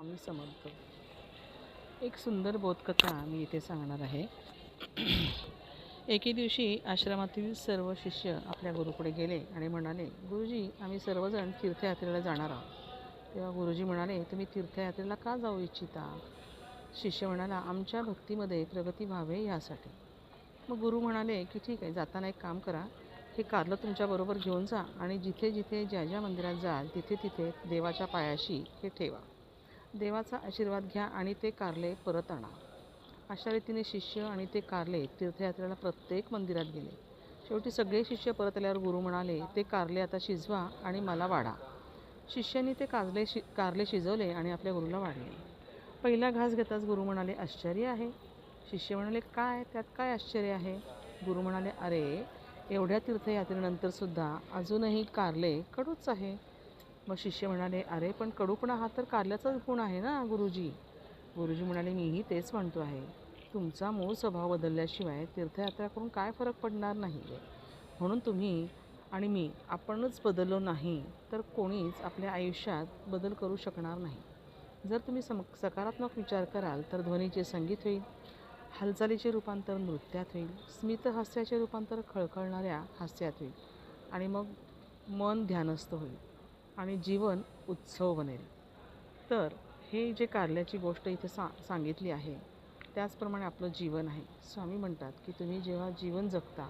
आम्ही समर्थ. एक सुंदर बोधकथा मी इथे सांगणार आहे. एके दिवशी आश्रमातील सर्व शिष्य आपल्या गुरुकडे गेले आणि म्हणाले गुरुजी आम्ही सर्वजण तीर्थयात्रेला जाणार आहोत. तेव्हा गुरुजी म्हणाले तुम्ही तीर्थयात्रेला का जाऊ इच्छिता? शिष्य म्हणाला आमच्या भक्तीमध्ये प्रगती व्हावे यासाठी. मग गुरु म्हणाले की ठीक आहे जाताना एक काम करा. हे कारलं तुमच्याबरोबर घेऊन जा आणि जिथे जिथे ज्या ज्या मंदिरात जाल तिथे तिथे देवाच्या पायाशी हे ठेवा. देवाचा आशीर्वाद घ्या आणि ते कारले परत आणा. अशा रीतीने शिष्य आणि ते कारले तीर्थयात्रेला प्रत्येक मंदिरात गेले. शेवटी सगळे शिष्य परत आल्यावर गुरु म्हणाले ते कारले आता शिजवा आणि मला वाढा. शिष्यांनी ते कारले शि कारले शिजवले आणि आपल्या गुरुला वाढले. पहिला घास घेताच गुरु म्हणाले आश्चर्य आहे. शिष्य म्हणाले काय? त्यात काय आश्चर्य आहे? गुरु म्हणाले अरे एवढ्या तीर्थयात्रेनंतरसुद्धा अजूनही कारले कडूच आहे. मग शिष्य म्हणाले अरे पण कडूपणा हा तर कारल्याचाच गुण आहे ना गुरुजी. गुरुजी म्हणाले मीही तेच म्हणतो आहे. तुमचा मूळ स्वभाव बदलल्याशिवाय तीर्थयात्रा करून काय फरक पडणार नाही. आहे म्हणून तुम्ही आणि मी आपणच बदललो नाही तर कोणीच आपल्या आयुष्यात बदल करू शकणार नाही. जर तुम्ही सम सकारात्मक विचार कराल तर ध्वनीचे संगीत होईल हालचालीचे रूपांतर नृत्यात होईल स्मितहास्याचे रूपांतर खळखळणाऱ्या हास्यात होईल आणि मग मन ध्यानस्थ होईल. आणि जीवन उत्सव बनेल. तर हे जे कारल्याची गोष्ट इथे सा सांगितली आहे त्याचप्रमाणे आपलं जीवन आहे. स्वामी म्हणतात की तुम्ही जेव्हा जीवन जगता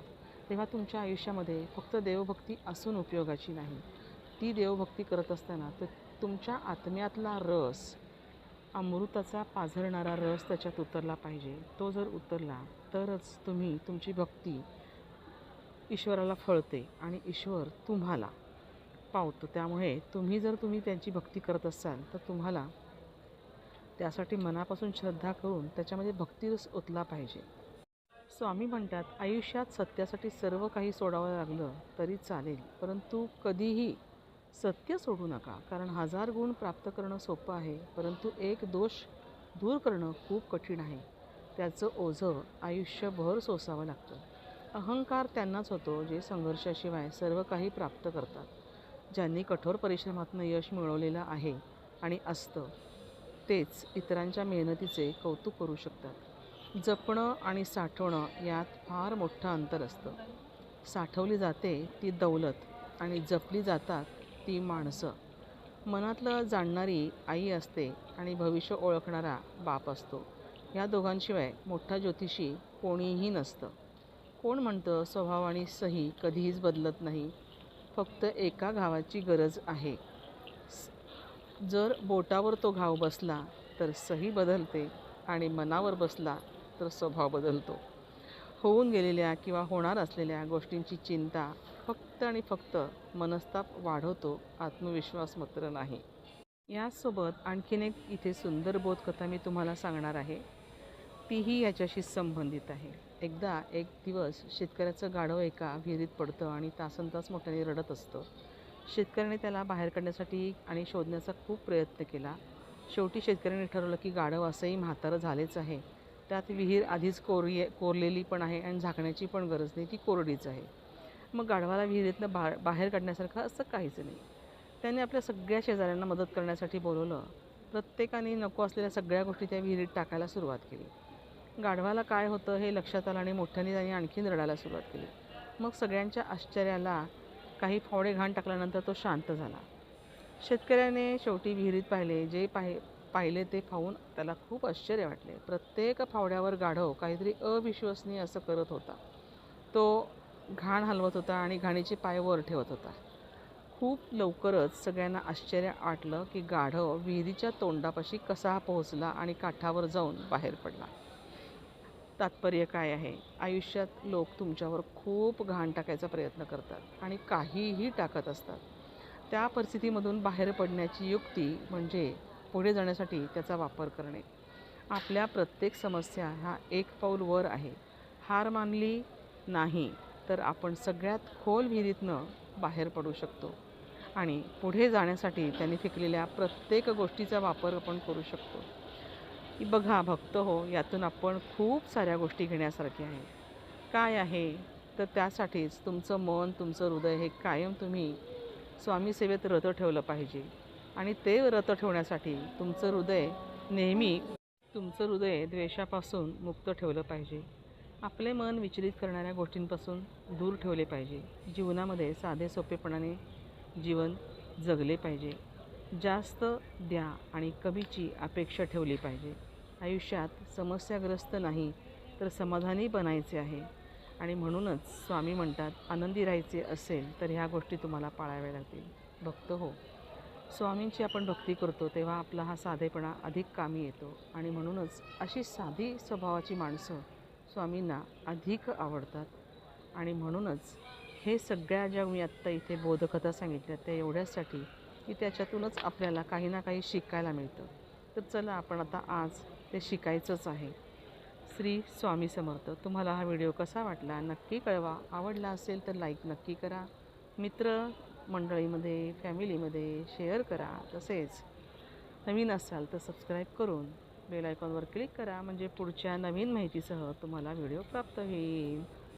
तेव्हा तुमच्या आयुष्यामध्ये फक्त देवभक्ती असून उपयोगाची नाही. ती देवभक्ती करत असताना तर तुमच्या आत्म्यातला रस अमृताचा पाझरणारा रस त्याच्यात उतरला पाहिजे. तो जर उतरला तरच तुम्ही तुमची भक्ती ईश्वराला फळते आणि ईश्वर तुम्हाला पावतो. त्यामुळे तुम्ही जर तुम्ही त्यांची भक्ती करत असाल तर तुम्हाला त्यासाठी मनापासून श्रद्धा करून त्याच्यामध्ये भक्तिरस ओतला पाहिजे. स्वामी म्हणतात आयुष्यात सत्यासाठी सर्व काही सोडावं लागलं तरी चालेल परंतु कधीही सत्य सोडू नका. कारण हजार गुण प्राप्त करणं सोपं आहे परंतु एक दोष दूर करणं खूप कठीण आहे. त्याचं ओझं आयुष्यभर सोसावं लागतं. अहंकार त्यांनाच होतो जे संघर्षाशिवाय सर्व काही प्राप्त करतात. ज्यांनी कठोर परिश्रमातून यश मिळवलेलं आहे आणि असतं तेच इतरांच्या मेहनतीचे कौतुक करू शकतात. जपणं आणि साठवणं यात फार मोठं अंतर असतं. साठवली जाते ती दौलत आणि जपली जातात ती माणसं. मनातलं जाणणारी आई असते आणि भविष्य ओळखणारा बाप असतो. या दोघांशिवाय मोठा ज्योतिषी कोणीही नसतं. कोण म्हणतं स्वभाव आणि सही कधीच बदलत नाही. फक्त एका घावाची गरज आहे. जर बोटावर तो घाव बसला तर सही बदलते आणि मनावर बसला तर स्वभाव बदलतो. होऊन गेलेल्या किंवा होणार असलेल्या गोष्टींची चिंता फक्त आणि फक्त मनस्ताप वाढवतो आत्मविश्वास मात्र नाही. यासोबत आणखीन एक इथे सुंदर बोधकथा मी तुम्हाला सांगणार आहे. तीही याच्याशी संबंधित आहे. एकदा एक दिवस शेतकऱ्याचं गाढव एका विहिरीत पडतं आणि तासन तास मोठ्याने रडत असतं. शेतकऱ्याने त्याला बाहेर काढण्यासाठी आणि शोधण्याचा खूप प्रयत्न केला. शेवटी शेतकऱ्याने ठरवलं की गाढव असंही म्हातारं झालेच आहे. त्यात विहीर आधीच कोरी कोरलेली पण आहे आणि झाकण्याची पण गरज नाही ती कोरडीच आहे. मग गाढवाला विहिरीतनं बा बाहेर काढण्यासारखं असं काहीच नाही. त्याने आपल्या सगळ्या शेजाऱ्यांना मदत करण्यासाठी बोलवलं. प्रत्येकाने नको असलेल्या सगळ्या गोष्टी त्या विहिरीत टाकायला सुरुवात केली. गाढवाला काय होतं हे लक्षात आलं आणि मोठ्याने त्याने आणखीन रडायला सुरुवात केली. मग सगळ्यांच्या आश्चर्याला काही फावडे घाण टाकल्यानंतर तो शांत झाला. शेतकऱ्याने शेवटी विहिरीत पाहिले. जे पाहि पाहिले ते पाहून त्याला खूप आश्चर्य वाटले. प्रत्येक फावड्यावर गाढव काहीतरी अविश्वसनीय असं करत होता. तो घाण हलवत होता आणि घाणीचे पाय वर ठेवत होता. खूप लवकरच सगळ्यांना आश्चर्य वाटलं की गाढव विहिरीच्या तोंडापाशी कसा पोहोचला आणि काठावर जाऊन बाहेर पडला. तात्पर्य काय आहे? आयुष्यात लोक तुमच्यावर खूप घाण टाकायचा प्रयत्न करतात आणि काहीही टाकत असतात. त्या परिस्थितीमधून बाहेर पडण्याची युक्ती म्हणजे पुढे जाण्यासाठी त्याचा वापर करणे. आपल्या प्रत्येक समस्या हा एक पाऊल वर आहे. हार मानली नाही तर आपण सगळ्यात खोल विहिरीतनं बाहेर पडू शकतो आणि पुढे जाण्यासाठी त्यांनी फेकलेल्या प्रत्येक गोष्टीचा वापर आपण करू शकतो. की बघा भक्त हो यातून आपण खूप साऱ्या गोष्टी घेण्यासारख्या आहे. काय आहे? तर त्यासाठीच तुमचं मन तुमचं हृदय हे कायम तुम्ही स्वामी सेवेत रत ठेवलं पाहिजे. आणि ते रथ ठेवण्यासाठी तुमचं हृदय नेहमी तुमचं हृदय द्वेषापासून मुक्त ठेवलं पाहिजे. आपले मन विचलित करणाऱ्या गोष्टींपासून दूर ठेवले पाहिजे. जीवनामध्ये साधे सोपेपणाने जीवन जगले पाहिजे. जास्त द्या आणि कमीची अपेक्षा ठेवली पाहिजे. आयुष्यात समस्याग्रस्त नाही तर समाधानी बनायचे आहे. आणि म्हणूनच स्वामी म्हणतात आनंदी राहायचे असेल तर ह्या गोष्टी तुम्हाला पाळाव्या लागतील. भक्त हो. स्वामींची आपण भक्ती करतो तेव्हा आपला हा साधेपणा अधिक कामी येतो. आणि म्हणूनच अशी साधी स्वभावाची माणसं स्वामींना अधिक आवडतात. आणि म्हणूनच हे सगळ्या ज्या मी आत्ता इथे बोधकथा सांगितल्या त्या एवढ्यासाठी की त्याच्यातूनच आपल्याला काही ना काही शिकायला मिळतं. तर चला आपण आता आज ते शिकायचंच आहे. श्री स्वामी समर्थ तुम्हाला हा व्हिडिओ कसा वाटला? नक्की कळवा. आवडला असेल तर लाईक नक्की करा. मित्र मंडळीमध्ये फॅमिलीमध्ये शेअर करा. तसेच नवीन असाल तर सबस्क्राईब करून बेल आयकॉनवर क्लिक करा. म्हणजे पुढच्या नवीन माहितीसह तुम्हाला व्हिडिओ प्राप्त होईल.